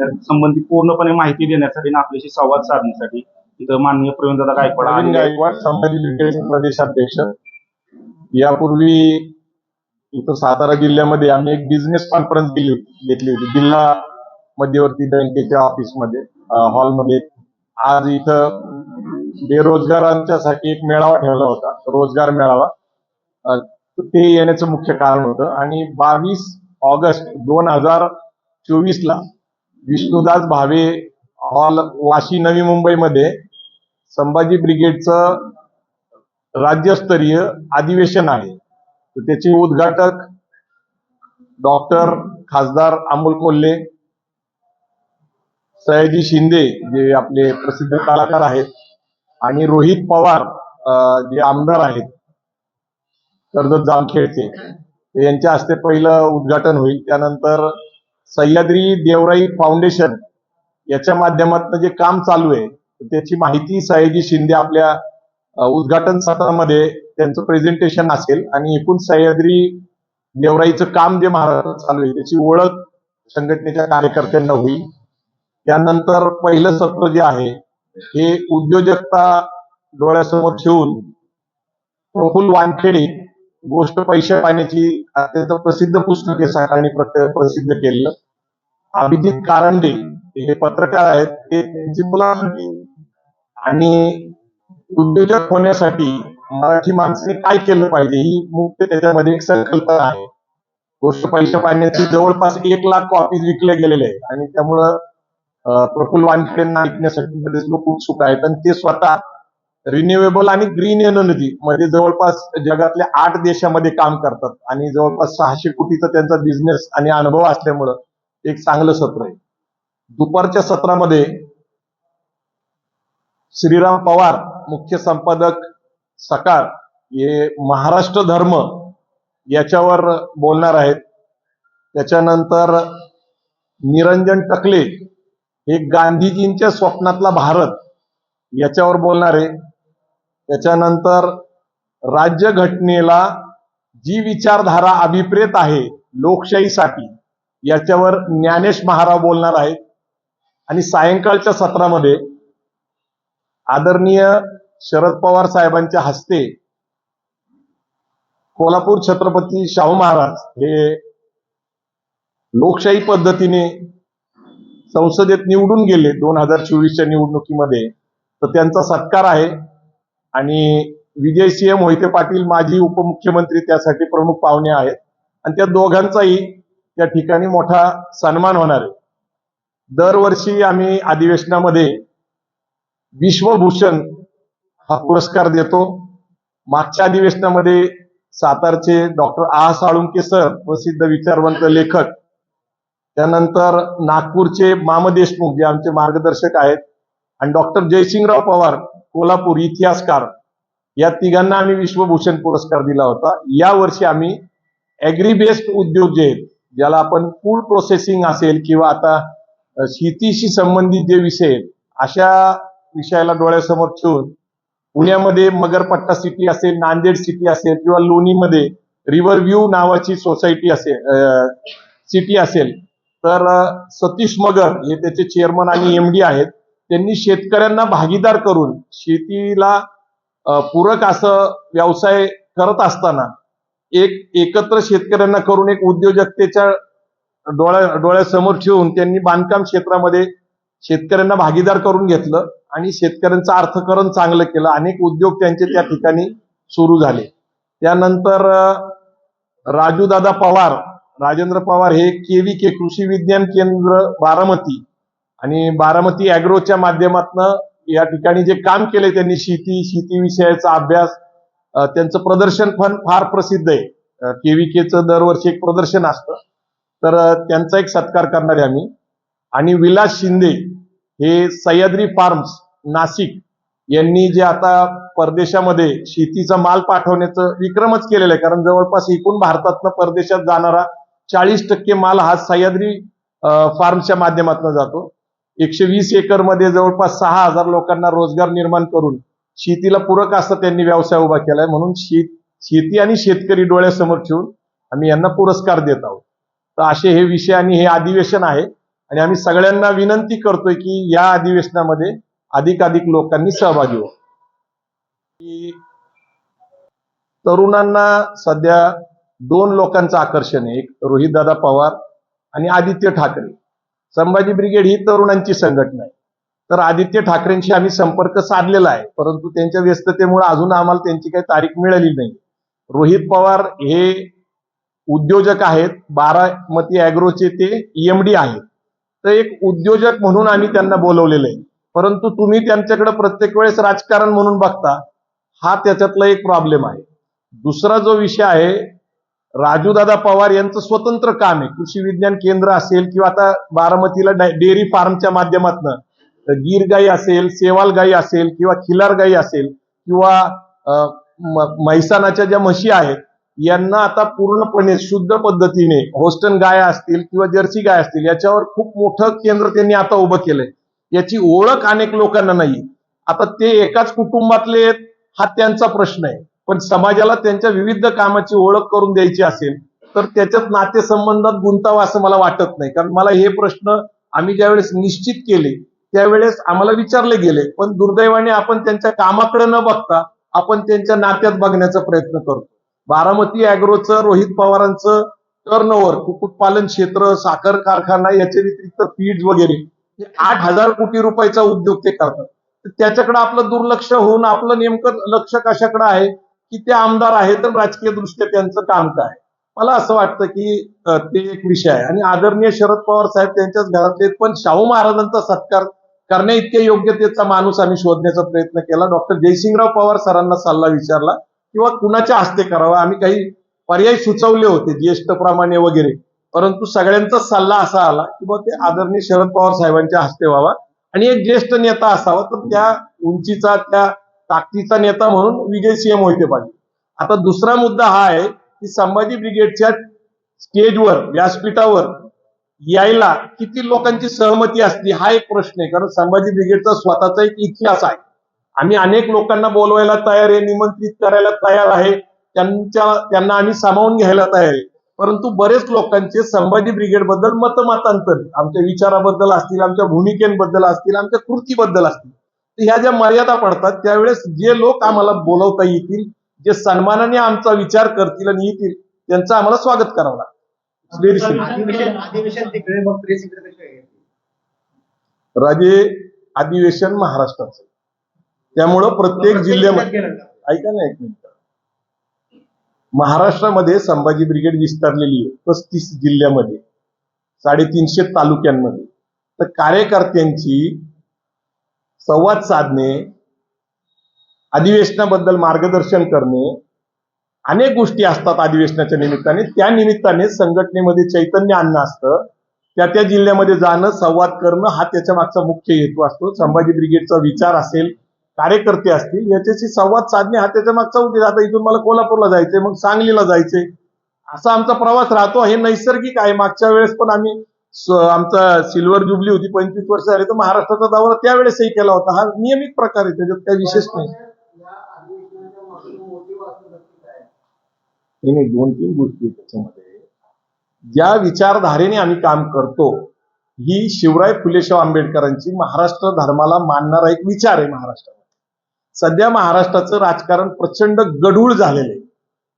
त्या संबंधी पूर्णपणे माहिती देण्यासाठी आणि आपल्याशी संवाद साधण्यासाठी इथं माननीय प्रवीणदादा गायकवाड प्रवीण आहेत. गायकवाड संभाजी प्रदेशाध्यक्ष यापूर्वी इथं सातारा जिल्ह्यामध्ये आम्ही एक बिझनेस कॉन्फरन्स दिली होती घेतली होती. जिल्हा मध्यवर्ती बँकेच्या ऑफिसमध्ये हॉलमध्ये आज इथं बेरोजगारांच्यासाठी एक मेळावा ठेवला होता रोजगार मेळावा. ते येण्याचं मुख्य कारण होतं. आणि बावीस ऑगस्ट दोन हजार चोवीस ला विष्णुदास भावे हॉल वाशी नवी मुंबईमध्ये संभाजी ब्रिगेडचं राज्यस्तरीय अधिवेशन आहे. तर त्याचे उद्घाटक डॉक्टर खासदार अमोल कोल्हे सयाजी शिंदे जे आपले प्रसिद्ध कलाकार आहेत आणि रोहित पवार जे आमदार आहेत कर्जत जामखेडचे. यांच्या हस्ते पहिलं उद्घाटन होईल. त्यानंतर सह्याद्री देवराई फाउंडेशन याच्या माध्यमातून जे काम चालू आहे त्याची माहिती सयाजी शिंदे आपल्या उद्घाटन सत्रामध्ये त्यांचं प्रेझेंटेशन असेल आणि एकूण सह्याद्री देवराईचं काम जे महाराष्ट्रात चालू आहे त्याची ओळख संघटनेच्या कार्यकर्त्यांना होईल. त्यानंतर पहिलं सत्र जे आहे हे उद्योजकता डोळ्यासमोर ठेवून प्रफुल्ल वानखेडे गोष्ट पैसे पाण्याची अत्यंत प्रसिद्ध पुस्तक आहे सकाळी प्रसिद्ध केलेलं. अभिजित कारंडे हे पत्रकार आहेत. ते त्यांची मुलाखत आणि उद्योजक होण्यासाठी मराठी माणसाने काय केलं पाहिजे ही मुख्य त्याच्यामध्ये एक संकल्पना आहे. गोष्ट पैसे पाण्याची जवळपास एक लाख कॉपीज विकल्या गेलेल्या आहेत. आणि त्यामुळं प्रफुल्ल वानखेडेंना ऐकण्यासाठी बरेच लोक उत्सुक आहेत. आणि ते स्वतः रिन्युएबल आणि ग्रीन एनर्जी मध्ये जवळपास जगातल्या आठ देशामध्ये काम करतात. आणि जवळपास सहाशे कोटीचा त्यांचा बिझनेस आणि अनुभव असल्यामुळं एक चांगलं सत्र आहे. दुपारच्या सत्रामध्ये श्रीराम पवार मुख्य संपादक सकाळ हे महाराष्ट्र धर्म याच्यावर बोलणार आहेत. त्याच्यानंतर निरंजन टकले हे गांधीजींच्या स्वप्नातला भारत याच्यावर बोलणार आहे. त्याच्यानंतर राज्यघटनेला जी विचारधारा अभिप्रेत आहे लोकशाहीसाठी याच्यावर ज्ञानेश महाराव बोलणार आहेत. आणि सायंकाळच्या सत्रामध्ये आदरणीय शरद पवार साहेबांच्या हस्ते कोल्हापूर छत्रपती शाहू महाराज हे लोकशाही पद्धतीने संसदेत निवडून गेले दोन हजार चोवीसच्या निवडणुकीमध्ये. तर त्यांचा सत्कार आहे. आणि विजय सी एम मोहिते पाटील माजी उपमुख्यमंत्री त्यासाठी प्रमुख पाहुणे आहेत. आणि त्या दोघांचाही त्या ठिकाणी मोठा सन्मान होणार आहे. दरवर्षी आम्ही अधिवेशनामध्ये विश्वभूषण हा पुरस्कार देतो. मागच्या अधिवेशनामध्ये सातारचे डॉक्टर आ साळुंके सर प्रसिद्ध विचारवंत लेखक त्यानंतर नागपूरचे माम देशमुख जे आमचे मार्गदर्शक आहेत आणि डॉक्टर जयसिंगराव पवार कोल्हापूर इतिहासकार या तिघांना आम्ही विश्वभूषण पुरस्कार दिला होता. या वर्षी आम्ही ऍग्री बेस्ड उद्योग जे आहेत ज्याला आपण फूड प्रोसेसिंग असेल किंवा आता शेतीशी संबंधित जे विषय अशा विषयाला डोळ्यासमोर ठेवून पुण्यामध्ये मगरपट्टा सिटी असेल नांदेड सिटी असेल किंवा लोणीमध्ये रिव्हर व्ह्यू नावाची सोसायटी असेल सिटी असेल तर सतीश मगर हे त्याचे चेअरमन आणि एमडी आहेत. त्यांनी शेतकऱ्यांना भागीदार करून शेतीला पूरक असं व्यवसाय करत असताना एक एकत्र शेतकऱ्यांना करून एक उद्योजकतेच्या डोळ्या डोळ्यासमोर ठेवून त्यांनी बांधकाम क्षेत्रामध्ये शेतकऱ्यांना भागीदार करून घेतलं आणि शेतकऱ्यांचं अर्थकरण चांगलं केलं. अनेक उद्योग त्यांचे त्या ठिकाणी सुरू झाले. त्यानंतर राजूदादा पवार राजेंद्र पवार हे केवी के कृषी विज्ञान केंद्र बारामती आणि बारामती अॅग्रोच्या माध्यमातून या ठिकाणी जे काम केले त्यांनी शेती शेती विषयाचा अभ्यास त्यांचं प्रदर्शन पण फार प्रसिद्ध आहे. केव्हीकेचं दरवर्षी एक प्रदर्शन असतं. तर त्यांचा एक सत्कार करणार आहे आम्ही. आणि विलास शिंदे हे सह्याद्री फार्म्स नाशिक यांनी जे आता परदेशामध्ये शेतीचा माल पाठवण्याचं विक्रमच केलेलं आहे. कारण जवळपास एकूण भारतातनं परदेशात जाणारा चाळीस टक्के माल हा सह्याद्री फार्मच्या माध्यमातून जातो. एकशे वीस एकरमध्ये जवळपास सहा हजार लोकांना रोजगार निर्माण करून शेतीला पूरक असं त्यांनी व्यवसाय उभा केलाय. म्हणून शेत शेती आणि शेतकरी डोळ्यासमोर ठेवून आम्ही यांना पुरस्कार देत आहोत. तर असे हे विषय आणि हे अधिवेशन आहे. आणि आम्ही सगळ्यांना विनंती करतोय की या अधिवेशनामध्ये अधिकाधिक लोकांनी सहभागी हो तरुणांना सध्या दोन लोकांचं आकर्षण आहे. एक रोहितदादा पवार आणि आदित्य ठाकरे. संभाजी ब्रिगेड ही तरुणांची संघटना आहे. तर आदित्य ठाकरेंशी आम्ही संपर्क साधलेला आहे. परंतु त्यांच्या व्यस्ततेमुळे अजून आम्हाला त्यांची काही तारीख मिळाली नाही. रोहित पवार हे उद्योजक आहेत. बारामती अॅग्रोचे ते ईएमडी आहेत. तर एक उद्योजक म्हणून आम्ही त्यांना बोलवलेलं आहे. परंतु तुम्ही त्यांच्याकडे प्रत्येक वेळेस राजकारण म्हणून बघता हा त्याच्यातला एक प्रॉब्लेम आहे. दुसरा जो विषय आहे राजूदादा पवार यांचं स्वतंत्र काम आहे. कृषी विज्ञान केंद्र असेल किंवा आता बारामतीला डेअरी फार्मच्या माध्यमातून गीर गाई असेल सेवाल गाई असेल किंवा खिलार गाई असेल किंवा म्हैसानाच्या म्हैसाणाच्या ज्या म्हशी आहेत यांना आता पूर्णपणे शुद्ध पद्धतीने होस्टन गाय असतील किंवा जर्सी गाय असतील याच्यावर खूप मोठं केंद्र त्यांनी आता उभं केलंय. याची ओळख अनेक लोकांना नाही आता ते एकाच कुटुंबातले आहेत, हा त्यांचा प्रश्न आहे. पण समाजाला त्यांच्या विविध कामाची ओळख करून द्यायची असेल तर त्याच्यात नातेसंबंधात गुंतावं असं मला वाटत नाही. कारण मला हे प्रश्न आम्ही ज्यावेळेस निश्चित केले त्यावेळेस आम्हाला विचारले गेले पण दुर्दैवाने आपण त्यांच्या कामाकडे न बघता आपण त्यांच्या नात्यात बघण्याचा प्रयत्न करतो. बारामती अॅग्रोचं रोहित पवारांचं टर्नओव्हर कुक्कुटपालन क्षेत्र साखर कारखाना याच्या व्यतिरिक्त फीड्स वगैरे हे आठ हजार कोटी रुपयाचा उद्योग ते करतात. त्याच्याकडे आपलं दुर्लक्ष होऊन आपलं नेमकं लक्ष कशाकडे आहे? की ते आमदार आहेत तर राजकीय दृष्ट्या त्यांचं काम काय मला असं वाटतं की ते एक विषय आहे. आणि आदरणीय शरद पवार साहेब त्यांच्याच घरातले आहेत, पण शाहू महाराजांचा सत्कार करण्या इतक्या योग्यतेचा माणूस आम्ही शोधण्याचा प्रयत्न केला. डॉक्टर जयसिंगराव पवार सरांना सल्ला विचारला किंवा कुणाच्या हस्ते करावा. आम्ही काही पर्याय सुचवले होते ज्येष्ठ प्रमाणे वगैरे. परंतु सगळ्यांचा सल्ला असा आला की बा ते आदरणीय शरद पवार साहेबांच्या हस्ते व्हावा. आणि एक ज्येष्ठ नेता असावा तर त्या उंचीचा त्या ताकदीचा नेता म्हणून विजय सिंह मोहिते पाटील. आता दुसरा मुद्दा हा आहे की संभाजी ब्रिगेडच्या स्टेजवर व्यासपीठावर यायला किती लोकांची सहमती असते हा एक प्रश्न आहे. कारण संभाजी ब्रिगेडचा स्वतःचा एक इतिहास आहे. आम्ही अनेक लोकांना बोलवायला तयार आहे निमंत्रित करायला तयार आहे. त्यांच्या त्यांना आम्ही सामावून घ्यायला तयार आहे. परंतु बरेच लोकांचे संभाजी ब्रिगेडबद्दल मतमतांतर आमच्या विचाराबद्दल असतील आमच्या भूमिकेबद्दल असतील आमच्या कृतीबद्दल असतील. तर ह्या ज्या मर्यादा पडतात त्यावेळेस जे लोक आम्हाला बोलवता येतील जे सन्मानाने आमचा विचार करतील आणि येतील त्यांचं आम्हाला स्वागत करावं लागतं. राजे अधिवेशन महाराष्ट्राचं. त्यामुळं प्रत्येक जिल्ह्यामध्ये ऐका ना एक मिनिट. महाराष्ट्रामध्ये संभाजी ब्रिगेड विस्तारलेली आहे पस्तीस जिल्ह्यामध्ये साडेतीनशे तालुक्यांमध्ये. तर कार्यकर्त्यांची संवाद साधणे अधिवेशनाबद्दल मार्गदर्शन करणे अनेक गोष्टी असतात अधिवेशनाच्या निमित्ताने. त्या निमित्ताने संघटनेमध्ये चैतन्य आणणं असतं. त्या त्या जिल्ह्यामध्ये जाणं संवाद करणं हा त्याच्या मागचा मुख्य हेतू असतो. संभाजी ब्रिगेडचा विचार असेल कार्यकर्ते असतील याच्याशी संवाद साधणे हा त्याच्या मागचा उद्देश. आता इथून मला कोल्हापूरला जायचंय मग सांगलीला जायचंय. असा आमचा प्रवास राहतो. हे नैसर्गिक आहे. मागच्या वेळेस पण आम्ही आमचा सिल्वर जुबली होती पंचवीस वर्ष झाली तर महाराष्ट्राचा दौरा त्यावेळेसही केला होता. हा नियमित प्रकार आहे. त्याच्यात काही विशेष नाही. नाही, नाही दोन तीन गोष्टी आहेत त्याच्यामध्ये. ज्या विचारधारेने आम्ही काम करतो ही शिवराय फुलेशाह आंबेडकरांची महाराष्ट्र धर्माला मानणारा एक विचार आहे महाराष्ट्रामध्ये. सध्या महाराष्ट्राचं राजकारण प्रचंड गढूळ झालेलं आहे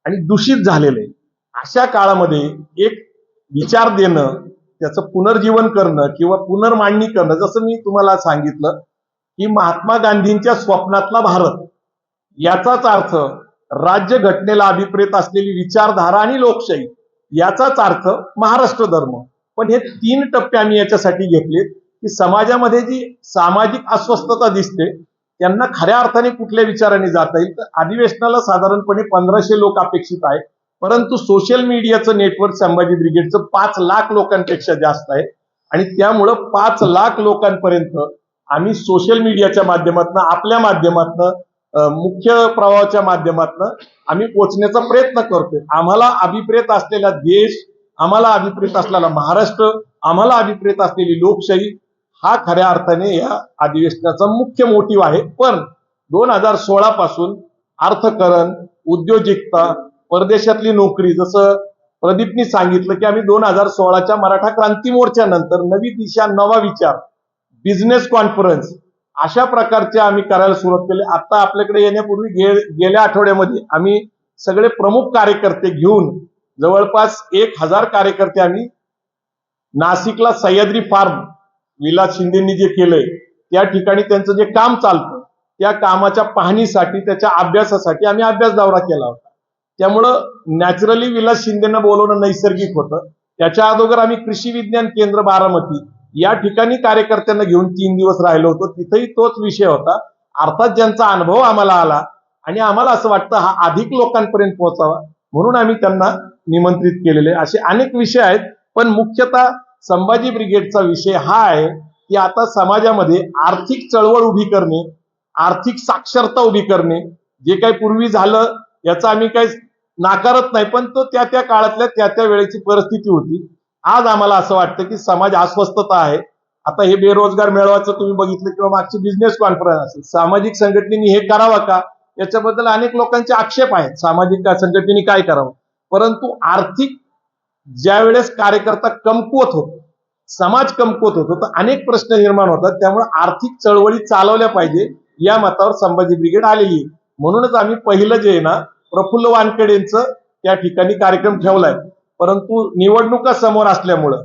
आणि दूषित झालेलं आहे. अशा काळामध्ये एक विचार देणं त्याचं पुनर्जीवन करणं किंवा पुनर्मांडणी करणं जसं मी तुम्हाला सांगितलं की महात्मा गांधींच्या स्वप्नातला भारत याचाच अर्थ राज्य घटनेला अभिप्रेत असलेली विचारधारा आणि लोकशाही याचाच अर्थ महाराष्ट्र धर्म. पण हे तीन टप्पे आम्ही याच्यासाठी घेतलेत की समाजामध्ये जी सामाजिक अस्वस्थता दिसते त्यांना खऱ्या अर्थाने कुठल्या विचाराने जाता येईल? तर अधिवेशनाला साधारणपणे पंधराशे लोक अपेक्षित आहे परंतु सोशल मीडियाचं नेटवर्क संभाजी ब्रिगेडचं पाच लाख लोकांपेक्षा जास्त आहे. आणि त्यामुळं पाच लाख लोकांपर्यंत आम्ही सोशल मीडियाच्या माध्यमातून आपल्या माध्यमातून मुख्य प्रवाहाच्या माध्यमातून आम्ही पोचण्याचा प्रयत्न करतोय. आम्हाला अभिप्रेत असलेला देश आम्हाला अभिप्रेत असलेला महाराष्ट्र आम्हाला अभिप्रेत असलेली लोकशाही हा खऱ्या अर्थाने या अधिवेशनाचा मुख्य मोटिव्ह आहे. पण दोन हजार सोळा पासून अर्थकरण उद्योजकता परदेशातली नोकरी जसं प्रदीपनी सांगितलं की आम्ही दोन हजार सोळाच्या मराठा क्रांती मोर्चानंतर नवी दिशा नवा विचार बिझनेस कॉन्फरन्स अशा प्रकारचे आम्ही करायला सुरुवात केली. आता आपल्याकडे येण्यापूर्वी गे- गेल्या आठवड्यामध्ये आम्ही सगळे प्रमुख कार्यकर्ते घेऊन जवळपास एक हजार कार्यकर्ते आम्ही नाशिकला सह्याद्री फार्म विलास शिंदेनी जे केलंय त्या ठिकाणी त्यांचं जे काम चालतं त्या कामाच्या पाहणीसाठी त्याच्या अभ्यासासाठी आम्ही अभ्यास दौरा केला होता. त्यामुळं नॅचरली विलास शिंदेना बोलवणं नैसर्गिक होतं. त्याच्या अगोदर आम्ही कृषी विज्ञान केंद्र बारामती या ठिकाणी कार्यकर्त्यांना घेऊन तीन दिवस राहिलो होतो. तिथेही तोच विषय होता. अर्थात ज्यांचा अनुभव आम्हाला आला आणि आम्हाला असं वाटतं हा अधिक लोकांपर्यंत पोहोचावा म्हणून आम्ही त्यांना निमंत्रित केलेले असे अनेक विषय आहेत पण मुख्यतः संभाजी ब्रिगेडचा विषय हा आहे की आता समाजामध्ये आर्थिक चळवळ उभी करणे आर्थिक साक्षरता उभी करणे जे काही पूर्वी झालं याचा आम्ही काही नाकारत नाही पण तो त्या त्या काळातल्या त्या त्या वेळेची परिस्थिती होती. आज आम्हाला असं वाटतं की समाज अस्वस्थता आहे. आता हे बेरोजगार मेळाव्याचं तुम्ही बघितलं किंवा मागची बिझनेस कॉन्फरन्स असेल. सामाजिक संघटनेनी हे करावं का? याच्याबद्दल अनेक लोकांचे आक्षेप आहेत. सामाजिक संघटनेने काय करावं? परंतु आर्थिक ज्या वेळेस कार्यकर्ता कमकुवत होतो समाज कमकुवत होतो तर अनेक प्रश्न निर्माण होतात. त्यामुळे आर्थिक चळवळी चालवल्या पाहिजे. या मतावर संभाजी ब्रिगेड आलेली आहे. म्हणूनच आम्ही पहिलं जे आहे ना प्रफुल्ल वानखेडेंचं त्या ठिकाणी कार्यक्रम ठेवलाय. परंतु निवडणुका समोर असल्यामुळं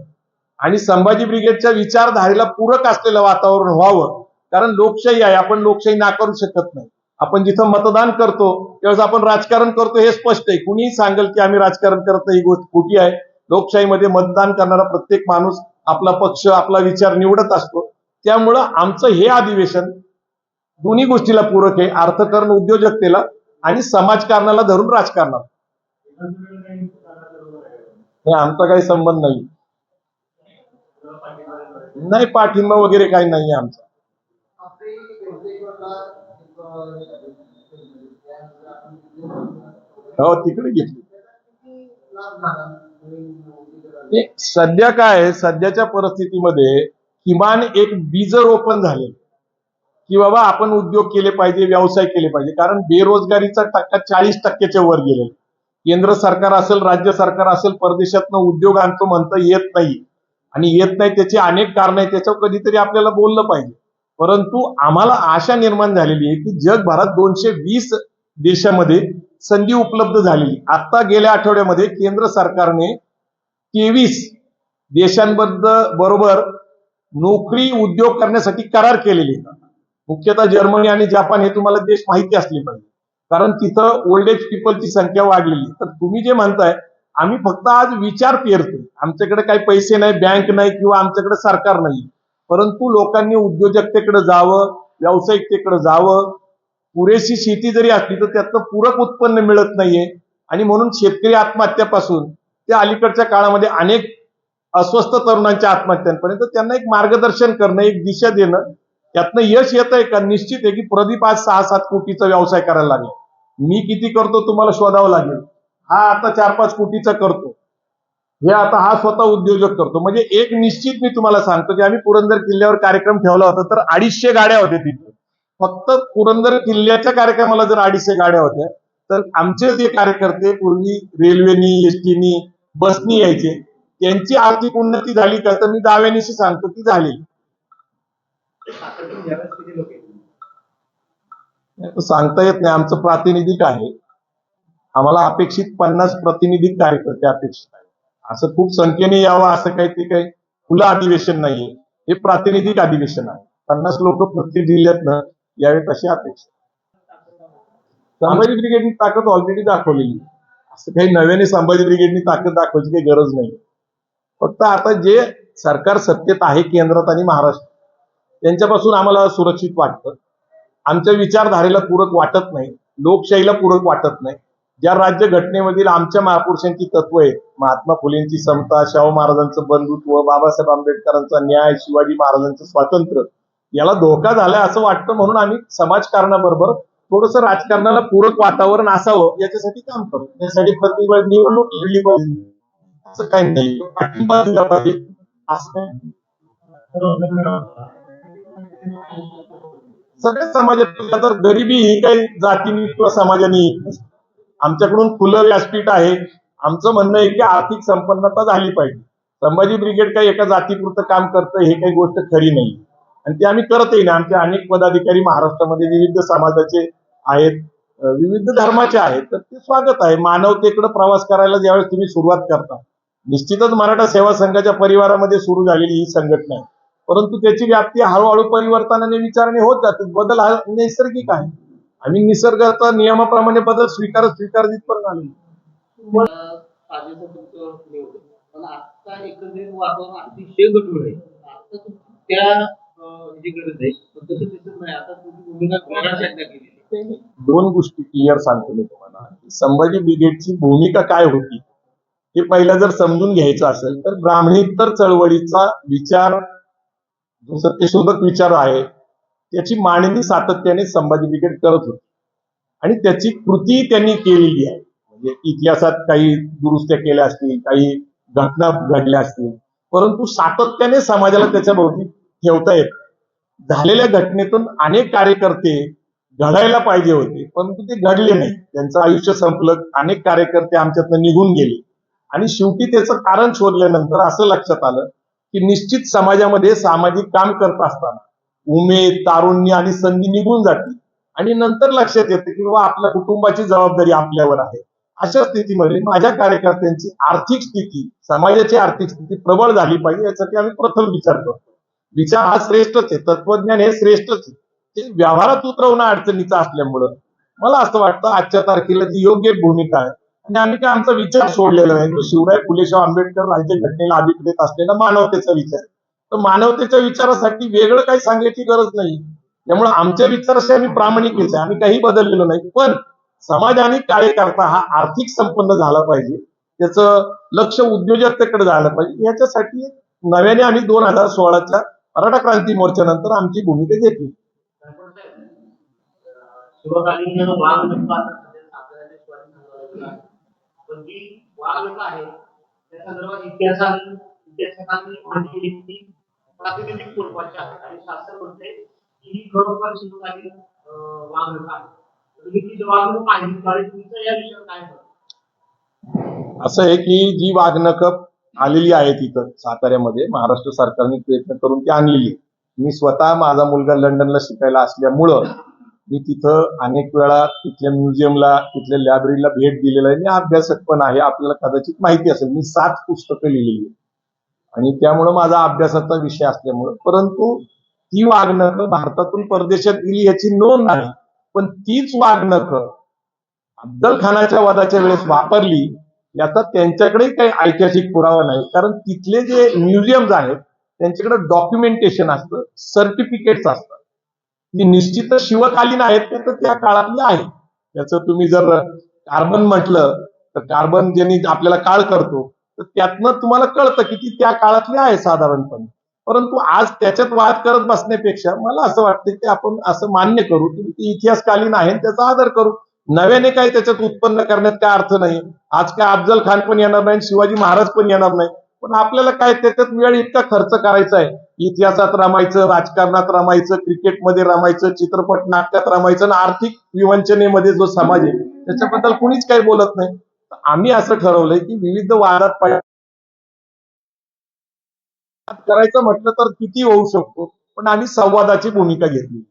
आणि संभाजी ब्रिगेडच्या विचारधारेला पूरक असलेलं वातावरण व्हावं कारण लोकशाही आहे आपण लोकशाही नाकारू शकत नाही. आपण जिथं मतदान करतो त्यावेळेस आपण राजकारण करतो हे स्पष्ट आहे. कुणीही सांगेल की आम्ही राजकारण करत ही गोष्ट खोटी आहे. लोकशाहीमध्ये मतदान करणारा प्रत्येक माणूस आपला पक्ष आपला विचार निवडत असतो. त्यामुळं आमचं हे अधिवेशन दोन्ही गोष्टीला पूरक आहे अर्थकारण उद्योजकतेला आणि समाजकारणाला धरून राजकारणाला. हे आमचा काही संबंध नाही. नाही पाठिंबा वगैरे काही नाही आमचा. हो तिकडे घेतली. सध्या काय सध्याच्या परिस्थितीमध्ये किमान एक बीज रोपण झाले. की बाबा आपण उद्योग केले पाहिजे व्यवसाय केले पाहिजे. कारण बेरोजगारीचा टक्का चाळीस टक्क्याच्या वर गेलेला केंद्र सरकार असेल राज्य सरकार असेल परदेशातनं उद्योग आणतो म्हणता येत नाही. आणि येत नाही त्याची अनेक कारण आहेत त्याच्यावर कधीतरी आपल्याला बोललं पाहिजे. परंतु आम्हाला आशा निर्माण झालेली आहे की जगभरात दोनशे वीस देशामध्ये संधी उपलब्ध झालेली. आता गेल्या आठवड्यामध्ये केंद्र सरकारने तेवीस देशांबद्दल बरोबर नोकरी उद्योग करण्यासाठी करार केलेले. मुख्यतः जर्मनी आणि जपान हे तुम्हाला देश माहिती असले पाहिजे. कारण तिथं ओल्ड एज पीपलची संख्या वाढलेली. तर तुम्ही जे म्हणताय आम्ही फक्त आज विचार पेरतोय. आमच्याकडे काही पैसे नाही बँक नाही किंवा आमच्याकडे सरकार नाही. परंतु लोकांनी उद्योजकतेकडे जावं व्यावसायिकतेकडे जावं. पुरेशी शेती जरी असली तर त्यातनं पूरक उत्पन्न मिळत नाहीये. आणि म्हणून शेतकरी आत्महत्यापासून ते अलीकडच्या काळामध्ये अनेक अस्वस्थ तरुणांच्या आत्महत्यांपर्यंत त्यांना एक मार्गदर्शन करणं एक दिशा देणं त्यातनं यश येत आहे का? निश्चित आहे की प्रदीप आज सहा सात कोटीचा व्यवसाय करायला लागला. मी किती करतो तुम्हाला शोधावं लागेल. हा आता चार पाच कोटीचा करतो. हे आता हा स्वतः उद्योजक करतो. म्हणजे एक निश्चित मी तुम्हाला सांगतो की आम्ही पुरंदर किल्ल्यावर कार्यक्रम ठेवला होता तर अडीचशे गाड्या होत्या तिथे. फक्त पुरंदर किल्ल्याच्या कार्यक्रमाला जर अडीचशे गाड्या होत्या तर आमचे जे कार्यकर्ते पूर्वी रेल्वेनी एसटीनी बसनी यायचे त्यांची आर्थिक उन्नती झाली का? तर मी दाव्यानिशी सांगतो की झाली साखरतून ज्यावेळेस किती लोक येतील तर सांगता येत नाही. आमचं प्रातिनिधिक आहे. आम्हाला अपेक्षित पन्नास प्रातिनिधिक कार्यकर्ते अपेक्षित आहे असं खूप संख्येने यावं असं काही ते काही खुलं अधिवेशन नाहीये. हे प्रातिनिधिक अधिवेशन आहे. पन्नास लोक प्रत्येक जिल्ह्यातनं यावे तशी अपेक्षा. संभाजी ब्रिगेडनी ताकद ऑलरेडी दाखवलेली. असं काही नव्याने संभाजी ब्रिगेडनी ताकद दाखवायची काही गरज नाही फक्त आता जे सरकार सत्तेत आहे केंद्रात आणि महाराष्ट्र त्यांच्यापासून आम्हाला सुरक्षित वाटतं. आमच्या विचारधारेला पूरक वाटत नाही. लोकशाहीला पूरक वाटत नाही. ज्या राज्य घटनेमधील आमच्या महापुरुषांची तत्व आहेत महात्मा फुलेंची समता शाहू महाराजांचं बंधुत्व बाबासाहेब आंबेडकरांचा न्याय शिवाजी महाराजांचं स्वातंत्र्य याला धोका झालाय असं वाटतं म्हणून आम्ही समाजकारणाबरोबर थोडस राजकारणाला पूरक वातावरण असावं याच्यासाठी काम करतो. त्यासाठी प्रतिभा निवडणूक लढली पाहिजे. असं काही नाही. पाठिंबा दिला पाहिजे. असं सगळ्याच समाजात तर गरिबी ही काही जातीने किंवा समाजाने येत आमच्याकडून खुलं व्यासपीठ आहे. आमचं म्हणणं आहे की आर्थिक संपन्नता झाली पाहिजे. संभाजी ब्रिगेड काही एका जातीपुरतं काम करतं हे काही गोष्ट खरी नाही. आणि ते आम्ही करतही नाही. आमचे अनेक पदाधिकारी महाराष्ट्रामध्ये विविध समाजाचे आहेत विविध धर्माचे आहेत. तर ते स्वागत आहे. मानवतेकडे प्रवास करायला ज्यावेळेस तुम्ही सुरुवात करता. निश्चितच मराठा सेवा संघाच्या परिवारामध्ये सुरू झालेली ही संघटना आहे. परंतु त्याची व्याप्ती हळूहळू परिवर्तनाने विचाराने होत जाते. बदल हा नैसर्गिक आहे. आम्ही निसर्गाचा नियमाप्रमाणे बदल आलो तुमचं निवडलं पण आहे. दोन गोष्टी क्लिअर सांगतो मी तुम्हाला. संभाजी ब्रिगेडची भूमिका काय होती? हे पहिला जर समजून घ्यायचं असेल तर ब्राह्मणेतर चळवळीचा विचार जो सत्यशोधक विचार आहे त्याची मांडणी सातत्याने संभाजी ब्रिगेड करत होती. आणि त्याची कृती त्यांनी केलेली आहे. म्हणजे इतिहासात काही दुरुस्त्या केल्या असतील काही घटना घडल्या असतील परंतु सातत्याने समाजाला त्याच्याभोवती ठेवता येत झालेल्या घटनेतून अनेक कार्यकर्ते घडायला पाहिजे होते परंतु ते घडले नाही. त्यांचं आयुष्य संपलं अनेक कार्यकर्ते आमच्यातनं निघून गेले. आणि शेवटी त्याचं कारण शोधल्यानंतर असं लक्षात आलं की निश्चित समाजामध्ये सामाजिक काम करत असताना उमेद तारुण्य आणि संधी निघून जाते. आणि नंतर लक्षात येते की बाबा आपल्या कुटुंबाची जबाबदारी आपल्यावर आहे. अशा स्थितीमध्ये माझ्या कार्यकर्त्यांची आर्थिक स्थिती समाजाची आर्थिक स्थिती प्रबळ झाली पाहिजे यासाठी आम्ही प्रथम विचार करतो. विचार हा श्रेष्ठच आहे. तत्वज्ञान हे श्रेष्ठच आहे. ते व्यवहारात उतरवणं अडचणीचं असल्यामुळं मला असं वाटतं आजच्या तारखेला ती योग्य भूमिका आहे. आणि आम्ही काय आमचा विचार सोडलेला नाही. तो शिवराय फुलेशाह आंबेडकर राज्यघटनेला अभिप्रेत असलेला मानवतेचा विचार. तर मानवतेच्या विचारासाठी वेगळं काही सांगायची गरज नाही. त्यामुळे आमच्या विचाराशी आम्ही प्रामाणिकच आहे. आम्ही काही बदललेलो नाही. पण समाज आणि कार्यकर्ता हा आर्थिक संपन्न झाला पाहिजे. त्याचं लक्ष उद्योजकतेकडे झालं पाहिजे. याच्यासाठी नव्याने आम्ही दोन हजार सोळाच्या मराठा क्रांती मोर्चानंतर आमची भूमिका घेतली. शिवकालीन वाघनखा आहे. त्या संदर्भात इतिहासात इतिहासकांनी की प्रातिनिधिक स्वरूपाची आहे आणि शास्त्र म्हणते की ही खरोखर शिवकालीन आहे ही जी वाघनखा आहे. तुमचं या विषयावर काय असं आहे की जी वाघनक आलेली आहे तिथं साताऱ्यामध्ये महाराष्ट्र सरकारने प्रयत्न करून ती आणलेली मी स्वतः माझा मुलगा लंडनला शिकायला असल्यामुळं मी तिथं अनेक वेळा तिथल्या म्युझियमला तिथल्या लायब्ररीला भेट दिलेला आहे. मी अभ्यासक पण आहे. आपल्याला कदाचित माहिती असेल. मी सात पुस्तकं लिहिलेली आहेत. आणि त्यामुळं माझा अभ्यासाचा विषय असल्यामुळं. परंतु ती वागणं भारतातून परदेशात गेली याची नोंद नाही. पण तीच वागणं अफजल खानाच्या वादाच्या वेळेस वापरली याचा त्यांच्याकडे काही ऐतिहासिक पुरावा नाही. कारण तिथले जे म्युझियम्स आहेत त्यांच्याकडे डॉक्युमेंटेशन असतं सर्टिफिकेट्स असतात ही निश्चित शिवकालीन आहेत ते तर त्या काळातले आहे त्याचं तुम्ही जर कार्बन म्हटलं तर कार्बन ज्यांनी आपल्याला काळ करतो तर त्यातनं तुम्हाला कळतं की ती त्या काळातली आहे साधारणपणे. परंतु आज त्याच्यात वाद करत बसण्यापेक्षा मला असं वाटतं की आपण असं मान्य करू की ती इतिहासकालीन आहे त्याचा आदर करू. नव्याने काही त्याच्यात उत्पन्न करण्यात काय अर्थ नाही. आज काय अफजल खान पण येणार नाही शिवाजी महाराज पण येणार नाही. पण आपल्याला काय त्याच्यात वेळ इतका खर्च करायचा आहे. इतिहासात रमायचं राजकारणात रमायचं क्रिकेटमध्ये रमायचं चित्रपट नाटकात रमायचं आणि आर्थिक विवंचनेमध्ये जो समाज आहे त्याच्याबद्दल कुणीच काही बोलत नाही. आम्ही असं ठरवलंय की विविध वादात करायचं म्हटलं तर किती होऊ शकतो पण आम्ही संवादाची भूमिका घेतली.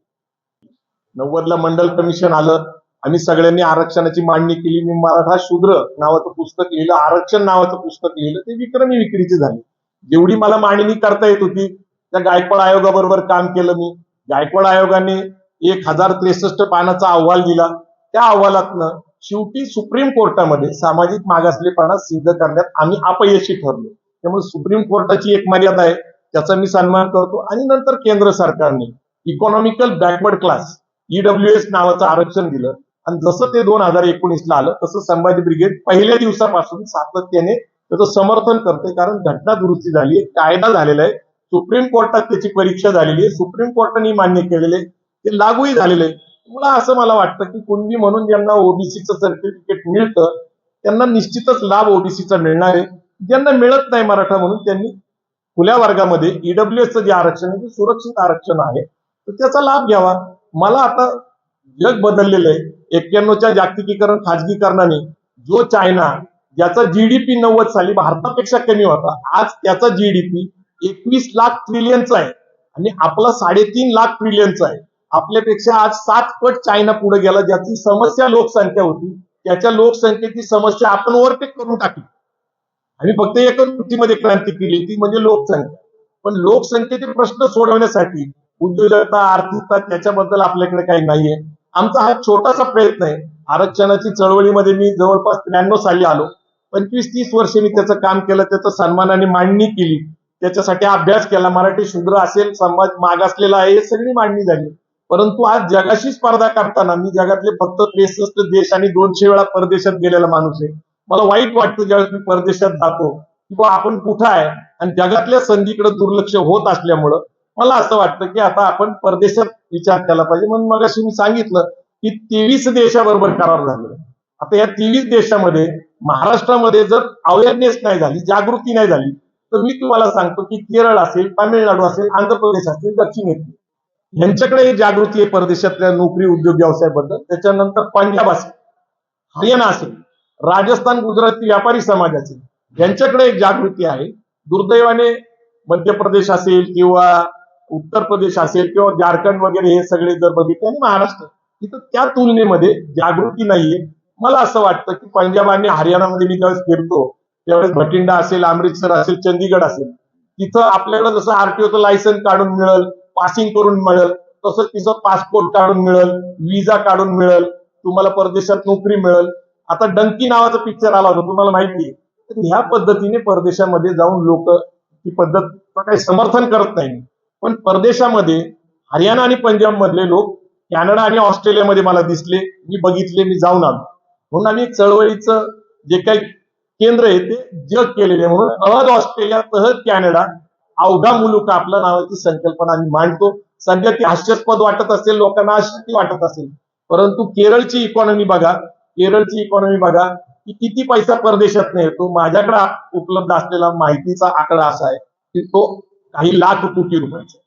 नव्वदला मंडल कमिशन आलं आणि सगळ्यांनी आरक्षणाची मांडणी केली. मी मराठा शूद्र नावाचं पुस्तक लिहिलं आरक्षण नावाचं पुस्तक लिहिलं. ते विक्रमी विक्रीची झाली. जेवढी मला मांडणी करता येत होती त्या गायकवाड आयोगाबरोबर काम केलं मी. गायकवाड आयोगाने एक हजार त्रेसष्ट पानाचा अहवाल दिला. त्या अहवालातनं शेवटी सुप्रीम कोर्टामध्ये सामाजिक मागासलेपणा सिद्ध करण्यात आम्ही अपयशी ठरलो. त्यामुळे सुप्रीम कोर्टाची एक मर्यादा आहे त्याचा मी सन्मान करतो. आणि नंतर केंद्र सरकारने economical backward class E W S नावाचं आरक्षण दिलं. आणि जसं ते दोन हजार एकोणीसला आलं तसं संभाजी ब्रिगेड पहिल्या दिवसापासून सातत्याने त्याचं समर्थन करते कारण घटना दुरुस्ती झाली आहे कायदा झालेला आहे. सुप्रीम कोर्टात त्याची परीक्षा झालेली आहे. सुप्रीम कोर्टाने मान्य केलेले आहे ते लागूही झालेले आहे मला असं मला वाटतं की कुणबी म्हणून ज्यांना ओबीसीचं सर्टिफिकेट मिळतं त्यांना निश्चितच लाभ ओबीसीचा मिळणार आहे. ज्यांना मिळत नाही मराठा म्हणून त्यांनी खुल्या वर्गामध्ये ईडब्ल्यू एसचं जे आरक्षण आहे ते सुरक्षित आरक्षण आहे. तर त्याचा लाभ घ्यावा. मला आता जग बदललेलं आहे. एक्क्याण्णवच्या जागतिकीकरण खाजगीकरणाने जो चायना ज्याचा जीडीपी नव्वद साली भारतापेक्षा कमी होता आज त्याचा जीडीपी एकवीस लाख ट्रिलियनचा आहे. आणि आपला साडेतीन लाख ट्रिलियनचा आहे. आपल्यापेक्षा आज सात पट चायना पुढे गेला ज्याची समस्या लोकसंख्या होती. त्याच्या लोकसंख्येची समस्या आपण ओव्हरटेक करून टाकली. आणि फक्त एकच गोष्टीमध्ये क्रांती केली ती म्हणजे लोकसंख्या. पण लोकसंख्येचे प्रश्न सोडवण्यासाठी उद्योजकता आर्थिकता त्याच्याबद्दल आपल्याकडे काही नाहीये. आमचा हा छोटासा प्रयत्न आहे. आरक्षणाची चळवळीमध्ये मी जवळपास त्र्याण्णव साली आलो. पंचवीस तीस वर्ष मी त्याचं काम केलं त्याचं सन्मानाने मांडणी केली. त्याच्यासाठी अभ्यास केला. मराठी शूद्र असेल समाज मागासलेला आहे हे सगळी मांडणी झाली. परंतु आज जगाशी स्पर्धा करताना मी जगातले फक्त त्रेसष्ट देश आणि दोनशे वेळा परदेशात गेलेला माणूस आहे. मला वाईट वाटतं ज्यावेळेस मी परदेशात जातो. की आपण कुठं आहे? आणि जगातल्या संधीकडे दुर्लक्ष होत असल्यामुळं मला असं वाटतं की आता आपण परदेशात विचार केला पाहिजे. म्हणून मग मी सांगितलं की तेवीस देशाबरोबर करार झाले आता या तेवीस देशामध्ये महाराष्ट्रामध्ये जर अवेअरनेस नाही झाली जागृती नाही झाली तर मी तुम्हाला सांगतो की केरळ असेल तामिळनाडू असेल आंध्र प्रदेश असेल दक्षिण येथील यांच्याकडे जागृती आहे परदेशातल्या नोकरी उद्योग व्यवसायाबद्दल त्याच्यानंतर पंजाब असेल हरियाणा असेल राजस्थान गुजराती व्यापारी समाज असेल यांच्याकडे एक जागृती आहे. दुर्दैवाने मध्य प्रदेश असेल किंवा उत्तर प्रदेश असेल किंवा झारखंड वगैरे हे सगळे जर बघितले आणि महाराष्ट्र तिथं त्या तुलनेमध्ये जागृती नाहीये. मला असं वाटतं की पंजाब आणि हरियाणामध्ये मी ज्यावेळेस फिरतो त्यावेळेस भटिंडा असेल अमृतसर असेल चंदीगड असेल तिथं आपल्याला जसं आरटीओचं लायसन काढून मिळेल पासिंग करून मिळेल तसं तिचं पासपोर्ट काढून मिळेल विजा काढून मिळेल तुम्हाला परदेशात नोकरी मिळेल. आता डंकी नावाचा पिक्चर आला होता तुम्हाला माहिती आहे. तर ह्या पद्धतीने परदेशामध्ये जाऊन लोक ही पद्धत काही समर्थन करत नाही पण परदेशामध्ये हरियाणा आणि पंजाब मधले लोक कॅनडा आणि ऑस्ट्रेलियामध्ये मला दिसले मी बघितले मी जाऊन आलो. म्हणून आम्ही चळवळीचं जे काही केंद्र आहे ते जग केलेले आहे. म्हणून अहद ऑस्ट्रेलिया तहद कॅनडा अवघा मुलुका आपल्या नावाची संकल्पना आम्ही मांडतो. सध्या ती हास्यास्पद वाटत असेल लोकांना आश्चर्य वाटत असेल. परंतु केरळची इकॉनॉमी बघा केरळची इकॉनॉमी बघा की किती पैसा परदेशात नाही येतो माझ्याकडे उपलब्ध असलेला माहितीचा आकडा असा आहे की तो काही लाख कोटी रुपयाचे.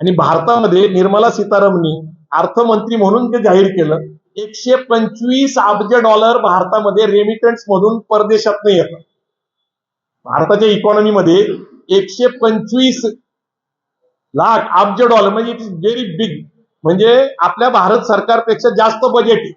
आणि भारतामध्ये निर्मला सीतारामनी अर्थमंत्री म्हणून जे जाहीर केलं एकशे पंचवीस अब्ज डॉलर भारतामध्ये रेमिटन्स मधून परदेशात येतात भारताच्या इकॉनॉमीमध्ये एकशे पंचवीस लाख अब्ज डॉलर म्हणजे इट इज व्हेरी बिग म्हणजे आपल्या भारत सरकारपेक्षा जास्त बजेट आहे.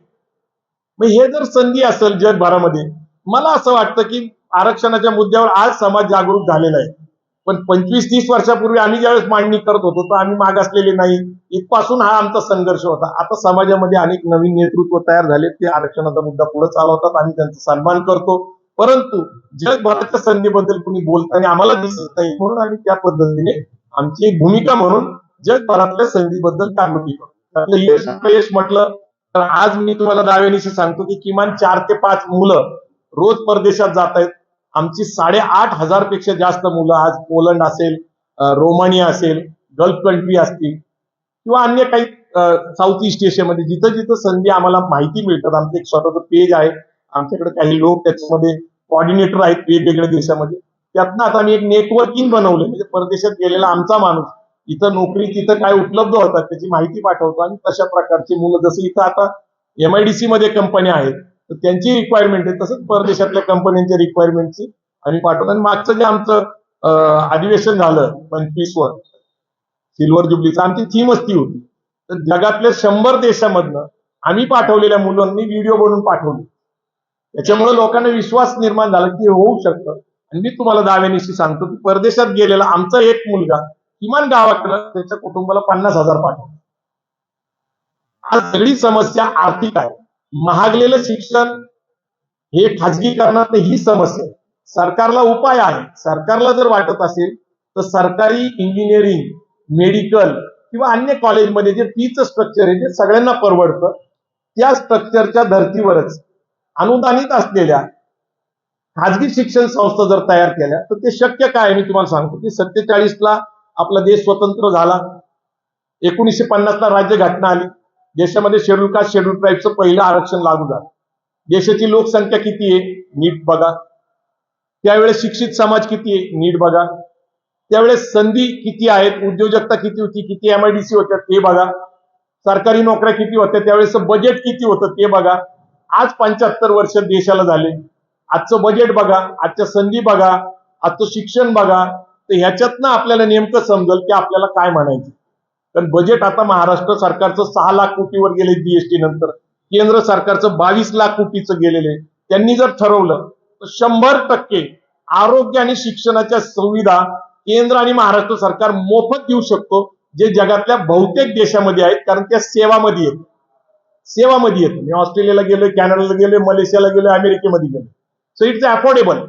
मग हे जर संधी असेल जगभरामध्ये मला असं वाटतं की आरक्षणाच्या मुद्द्यावर आज समाज जागरूक झालेला आहे. पण पंचवीस तीस वर्षापूर्वी आम्ही ज्यावेळेस मांडणी करत होतो तर आम्ही मागासलेले नाही. इथपासून हा आमचा संघर्ष होता. आता समाजामध्ये अनेक नवीन नेतृत्व तयार झाले ते आरक्षणाचा मुद्दा पुढे चालवतात. आम्ही त्यांचा सन्मान करतो. परंतु जगभराच्या संधीबद्दल कुणी बोलताना आम्हाला दिसत नाही. म्हणून आम्ही त्या पद्धतीने आमची भूमिका म्हणून जगभरातल्या संधीबद्दल कामगिरी करतो त्यातलं यश अपयश म्हटलं तर आज मी तुम्हाला दावेनिशी सांगतो की किमान चार ते पाच मुलं रोज परदेशात जात आहेत आमची साडेआठ हजारपेक्षा जास्त मुलं आज पोलंड असेल रोमानिया असेल गल्फ कंट्री असतील किंवा अन्य काही साऊथ ईस्ट एशियामध्ये जिथं जिथं संधी आम्हाला माहिती मिळतात आमचं एक स्वतःचं पेज आहे आमच्याकडे काही लोक त्याच्यामध्ये कॉर्डिनेटर आहेत वेगवेगळ्या देशामध्ये. त्यातनं आता आम्ही एक नेटवर्किंग बनवलं म्हणजे परदेशात गेलेला आमचा माणूस इथं नोकरी तिथं काय उपलब्ध होतात त्याची माहिती पाठवतो आणि तशा प्रकारची मुलं जसं इथं आता एमआयडीसी मध्ये कंपन्या आहेत तर त्यांची रिक्वायरमेंट आहे. तसंच परदेशातल्या कंपन्यांच्या रिक्वायरमेंटची आणि पाठवतो आणि मागचं जे आमचं अधिवेशन झालं पंचवीस वर सिल्वर जुबलीचं आमची थीमच ती होती. तर जगातल्या शंभर देशामधनं आम्ही पाठवलेल्या मुलांनी व्हिडिओ बनवून पाठवले. त्याच्यामुळे लोकांना विश्वास निर्माण झाला की होऊ शकतं. आणि मी तुम्हाला दाव्यानिशी सांगतो की परदेशात गेलेला आमचा एक मुलगा किमान गावाकडं त्याच्या कुटुंबाला पन्नास हजार पाठवतो आज सगळी समस्या आर्थिक आहे. महागलेलं शिक्षण हे खाजगीकरणात ही समस्या सरकारला उपाय आहे. सरकारला जर वाटत असेल तर सरकारी इंजिनिअरिंग मेडिकल किंवा अन्य कॉलेजमध्ये जे फीचं स्ट्रक्चर आहे ते सगळ्यांना परवडतं त्या स्ट्रक्चरच्या धर्तीवरच अनुदानित असलेल्या खाजगी शिक्षण संस्था जर तयार केल्या तर ते शक्य काय आहे मी तुम्हाला सांगतो. की सत्तेचाळीस ला आपला देश स्वतंत्र झाला. एकोणीसशे पन्नासला राज्य राज्यघटना आली. देशामध्ये शेड्यूल कास्ट शेड्यूल ट्राईबचं पहिलं आरक्षण लागू झालं. देशाची लोकसंख्या किती आहे? नीट बघा. त्यावेळेस शिक्षित समाज किती आहे? नीट बघा. त्यावेळेस संधी किती आहेत? उद्योजकता किती होती? किती एमआयडीसी होत्या? ते बघा. सरकारी नोकऱ्या किती होत्या? त्यावेळेस बजेट किती होतं? ते बघा. आज पंच्याहत्तर वर्ष देशाला झाले. आजचं बजेट बघा. आजच्या संधी बघा. आजचं शिक्षण बघा. तर ह्याच्यातनं आपल्याला नेमकं समजेल की आपल्याला काय म्हणायचं. कारण बजेट आता महाराष्ट्र सरकारचं सहा लाख कोटीवर गेले जीएसटी नंतर. केंद्र सरकारचं बावीस लाख कोटीचं गेलेले त्यांनी जर ठरवलं तर शंभर टक्के आरोग्य आणि शिक्षणाच्या सुविधा केंद्र आणि महाराष्ट्र सरकार मोफत देऊ शकतो जे जगातल्या बहुतेक देशामध्ये आहेत कारण त्या सेवामध्ये येत सेवामध्ये येत मी ऑस्ट्रेलियाला गेलोय कॅनडाला गेलोय मलेशियाला गेलोय अमेरिकेमध्ये गेलोय. सो इट्स अफोर्डेबल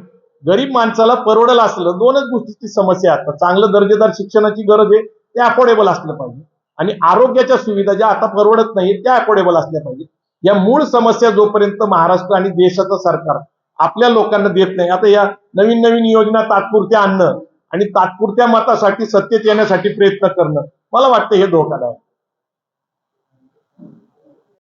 गरीब माणसाला परवडलं असलं दोनच गोष्टीची समस्या आता. चांगलं दर्जेदार शिक्षणाची गरज आहे ते अफोर्डेबल असलं पाहिजे. आणि आरोग्याच्या सुविधा ज्या आता परवडत नाही त्या अफोर्डेबल असल्या पाहिजे या मूळ समस्या जोपर्यंत महाराष्ट्र आणि देशाचं सरकार आपल्या लोकांना देत नाही आता या नवीन नवीन योजना तात्पुरत्या आणणं आणि तात्पुरत्या मतासाठी सत्तेत येण्यासाठी प्रयत्न करणं मला वाटतं हे धोकादायक.